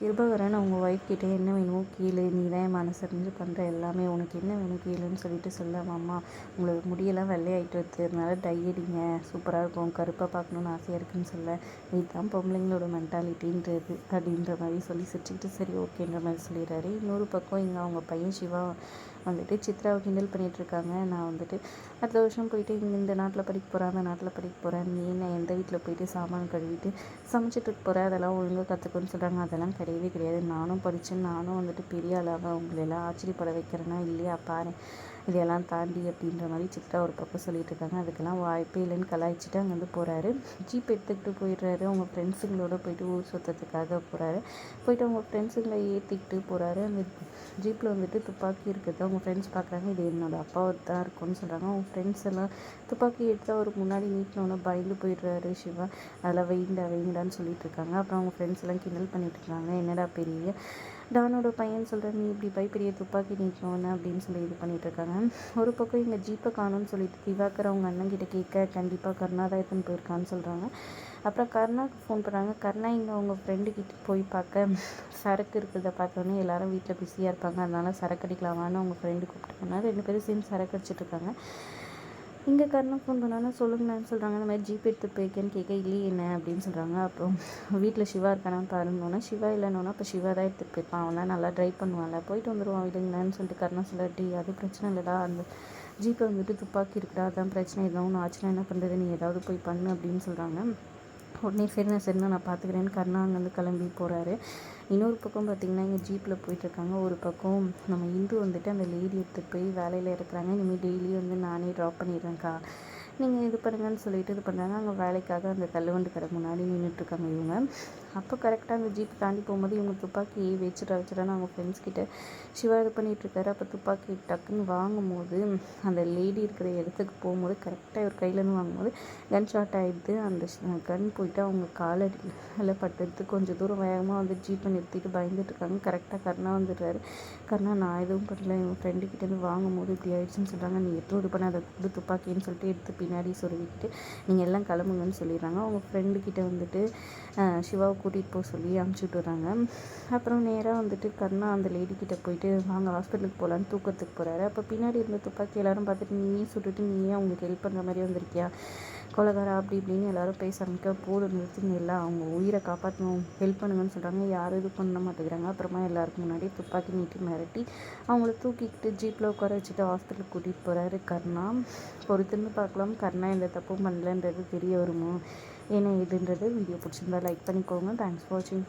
கிருபகரன் அவங்க ஒய்ஃப் கிட்டே என்ன வேணுமோ கீழே நீ தான் என் மனசறிஞ்சு பண்ணுற எல்லாமே. உனக்கு என்ன வேணும் கீழேன்னு சொல்லிட்டு சொல்ல மாமா. உங்களுக்கு முடியெல்லாம் வெள்ளையாயிட்டு வருது அதனால டை அடிங்க. சூப்பராக இருக்கும். கருப்பாக பார்க்கணுன்னு ஆசையாக இருக்குன்னு சொல்ல. இதுதான் பொம்பளைங்களோட மென்டாலிட்டின்றது அப்படின்ற மாதிரி சொல்லி சிரிச்சுக்கிட்டு சரி ஓகேன்ற மாதிரி சொல்லிடுறாரு. இன்னொரு பக்கம் இங்கே அவங்க பையன் சிவா வந்துட்டு சித்ராவை கிண்டல் பண்ணிகிட்ருக்காங்க நான் வந்துட்டு அடுத்த வருஷம் போயிட்டு இங்கே இந்த நாட்டில் படிக்க போகிறேன் அந்த நாட்டில் படிக்க போகிறேன் நீ என்ன எந்த வீட்டில் போயிட்டு சாமான் கழுவிட்டு சமைச்சிட்டு போகிறேன் அதெல்லாம் ஒழுங்காக கற்றுக்கணும்னு சொல்கிறாங்க அதெல்லாம் கிடையவே கிடையாது. நானும் படித்தேன் நானும் வந்துட்டு பெரிய அளவாக உங்களெல்லாம் ஆச்சரியப்பட வைக்கிறேன்னா இல்லையா? பாரு. இதையெல்லாம் தாண்டி அப்படின்ற மாதிரி சித்ரா ஒரு பக்கம் சொல்லிட்டு இருக்காங்க அதுக்கெல்லாம் வாய்ப்பே இல்லைன்னு கலாய்ச்சிட்டு அங்கேருந்து போகிறாரு ஜீப் எடுத்துக்கிட்டு போயிடுறாரு. அவங்க ஃப்ரெண்ட்ஸுங்களோட போயிட்டு ஊர் சுற்றத்துக்காக போகிறாரு போயிட்டு அவங்க ஃப்ரெண்ட்ஸுங்களை ஏற்றிக்கிட்டு போகிறாரு அந்த ஜீப்பில் வந்துட்டு துப்பாக்கி இருக்கிறது அவங்க ஃப்ரெண்ட்ஸ் பார்க்குறாங்க இது என்னோடய அப்பாவை தான் இருக்கும்னு சொல்கிறாங்க அவங்க ஃப்ரெண்ட்ஸ் எல்லாம் துப்பாக்கி எடுத்து அவருக்கு முன்னாடி நீட்டினோன்னே பயந்து போயிடுறாரு சிவா. அதெல்லாம் வெயிண்டா வெயிண்டான்னு சொல்லிட்டு இருக்காங்க அப்புறம் அவங்க ஃப்ரெண்ட்ஸ் எல்லாம் கிண்டல் பண்ணிட்டு இருக்காங்க. என்னடா பெரிய டானோட பையன் சொல்கிற நீ இப்படி பயப்பெரிய துப்பாக்கி நிற்கணும்னு அப்படின்னு சொல்லி இது பண்ணிகிட்ருக்காங்க இருக்காங்க. ஒரு பக்கம் இங்கே ஜீப்பை காணும்னு சொல்லிட்டு திவாகர் அவங்க அண்ணன் கிட்ட கேட்க கண்டிப்பாக கருணா தான் எடுத்துன்னு போயிருக்கான்னு சொல்கிறாங்க அப்புறம் கருணாக்கு ஃபோன் பண்ணுறாங்க கருணா இங்கே அவங்க ஃப்ரெண்டுக்கிட்ட போய் பார்க்க சரக்கு இருக்கிறத பார்த்தோன்னே எல்லாரும் வீட்டில் பிஸியாக இருப்பாங்க. அதனால சரக்கு அடிக்கலாமான்னு அவங்க ஃப்ரெண்டு கூப்பிட்டு ரெண்டு பேரும் சேர்ந்து சரக்கு அடிச்சிட்டு இருக்காங்க. இங்கே கருணா ஃபோன் பண்ணாலும் சொல்லுங்கண்ணான்னு சொல்கிறாங்க இந்த மாதிரி ஜிபே எடுத்து போய்க்கேன்னு கேட்க இல்லையே என்ன அப்படின்னு சொல்கிறாங்க அப்புறம் வீட்டில் சிவா இருக்கானான்னு பாருங்கண்ணா சிவா இல்லைன்னா அப்போ சிவா தான் எடுத்துகிட்டு போய்ப்பான் அவன் நல்லா ட்ரைவ் பண்ணுவான்ல. போயிட்டு வந்துடுவான் விடுங்கண்ணான்னு சொல்லிட்டு கருணா சொல்லட்டி அது பிரச்சனை இல்லைடா. அந்த ஜிபே வந்துட்டு துப்பாக்கி இருக்குடா. அதான் பிரச்சனை. எதாவது ஒன்று ஆச்சுன்னா என்ன பண்ணுறது நீ ஏதாவது போய் பண்ணு அப்படின்னு சொல்கிறாங்க உடனே சரி நான் சரி நான் பார்த்துக்கிறேன்னு கருணா அங்கேருந்து கிளம்பி போகிறாரு இன்னொரு பக்கம் பார்த்திங்கன்னா இங்கே ஜீப்பில் போயிட்டுருக்காங்க. ஒரு பக்கம் நம்ம இந்து வந்துட்டு அந்த லேடி எடுத்துகிட்டு போய் வேலையில் இருக்கிறாங்க. இனிமேல் டெய்லி வந்து நானே ட்ராப் பண்ணிடுறேன்க்கா. நீங்கள் இது பண்ணுங்கன்னு சொல்லிட்டு இது பண்ணுறாங்க அங்கே வேலைக்காக அந்த தள்ளுவண்டி கடை முன்னாடி நின்றுட்டுருக்காங்க இவங்க. அப்போ கரெக்டாக அந்த ஜீப் தாண்டி போகும்போது இவங்க துப்பாக்கி வச்சுட்டா வச்சுட்டான்னு அவங்க ஃப்ரெண்ட்ஸ் கிட்ட சிவா இது பண்ணிகிட்ருக்காரு அப்போ துப்பாக்கி டக்குன்னு வாங்கும்போது அந்த லேடி இருக்கிற இடத்துக்கு போகும்போது கரெக்டாக இவர் கையிலேருந்து வாங்கும்போது கன் ஷாட் ஆகிடுது அந்த கன் போயிட்டு அவங்க காலடியில் பட்டுறது கொஞ்சம் தூரம் வேகமாக வந்து ஜீப்பை நிறுத்திட்டு பயந்துட்டு இருக்காங்க. கரெக்டாக கர்ணா வந்துடுறாரு. கர்ணா நான் எதுவும் பண்ணல. என் ஃப்ரெண்டு கிட்டேருந்து வாங்கும்போது இப்படி ஆயிடுச்சுன்னு சொல்கிறாங்க நீ எதுவும் இது பண்ண அதை துப்பாக்கின்னு சொல்லிட்டு எடுத்து பின்னாடி சொல்லிக்கிட்டு நீங்கள் எல்லாம் கிளம்புங்கன்னு சொல்லிடுறாங்க. அவங்க ஃப்ரெண்டுக்கிட்ட வந்துட்டு சிவாவை கூட்டிகிட்டு போக சொல்லி அனுப்பிச்சி விட்டுறாங்க அப்புறம் நேராக வந்துட்டு கர்ணா அந்த லேடிக்கிட்ட போயிட்டு வாங்க ஹாஸ்பிட்டலுக்கு போகலான்னு தூக்கத்துக்கு போகிறாரு அப்போ பின்னாடி இருந்த துப்பாக்கி எல்லாரும் பார்த்துட்டு நீயே சுட்டுட்டு நீயே அவங்களுக்கு ஹெல்ப் பண்ணுற மாதிரி வந்திருக்கியா? கொலகாரா அப்படி இப்படின்னு எல்லாரும் பேச ஆரம்பிக்க போடு நிறுத்துங்க எல்லாம் அவங்க உயிரை காப்பாற்றணும் ஹெல்ப் பண்ணுங்கன்னு சொல்கிறாங்க யாரும் இது பண்ண மாட்டேங்கிறாங்க. அப்புறமா எல்லாருக்கும் முன்னாடி துப்பாக்கி நீட்டி மிரட்டி அவங்கள தூக்கிக்கிட்டு ஜீப்பில் உட்கார வச்சுட்டு ஹாஸ்பிட்டலுக்கு கூட்டிகிட்டு போகிறாரு கர்ணா. பொறுத்துன்னு பார்க்கலாம். கர்ணா எந்த தப்பும் பண்ணலன்றது தெரிய வருமோ? ஏன்னா இதுன்றது வீடியோ பிடிச்சிருந்தா லைக் பண்ணிக்கோங்க. தேங்க்ஸ் ஃபார் வாட்சிங்